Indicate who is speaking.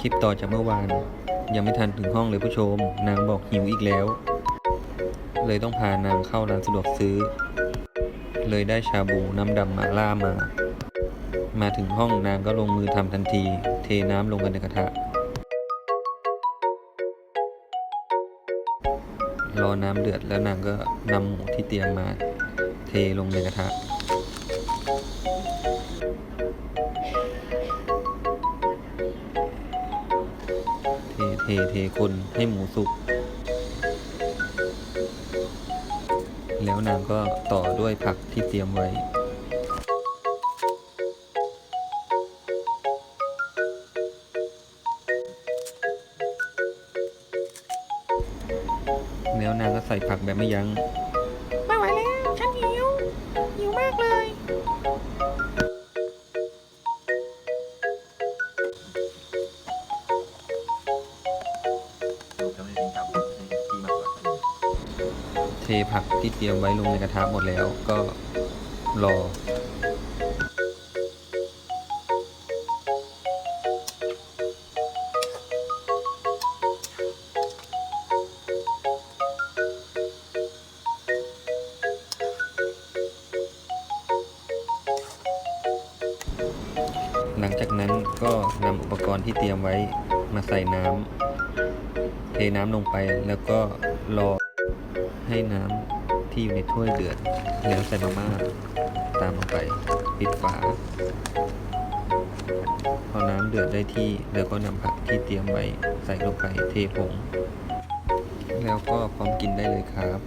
Speaker 1: คลิปต่อจากเมื่อวาน ยังไม่ทันถึงห้องเลยผู้ชม นางบอกหิวอีกแล้ว เลยต้องพานางเข้าร้านสะดวกซื้อ เลยได้ชาบูน้ำดำมาล่ามา มาถึงห้องนางก็ลงมือทำทันที เทน้ำลงกันในกระทะ รอน้ำเดือดแล้วนางก็นำหมูที่เตรียมมา เทลงในกระทะ เทเทคนให้หมูสุก แล้วนางก็ต่อด้วยผักที่เตรียมไว้แล้วนางก็ใส่ผักแบบไม่ยัง้ง
Speaker 2: ไม่ไหวแล้ว
Speaker 1: ผักที่เตรียมไว้ลงในกระทะหมดแล้วก็รอหลังจากนั้นก็นำอุปกรณ์ที่เตรียมไว้มาใส่น้ำเทน้ำลงไปแล้วก็รอ ให้น้ำที่อยู่ในถ้วยเดือด แล้วใส่มาม่าตามลงไปปิดฝา พอน้ำเดือดได้ที่แล้วก็นำผักที่เตรียมไว้ใส่ลงไปเทผง แล้วก็พร้อมกินได้เลยครับ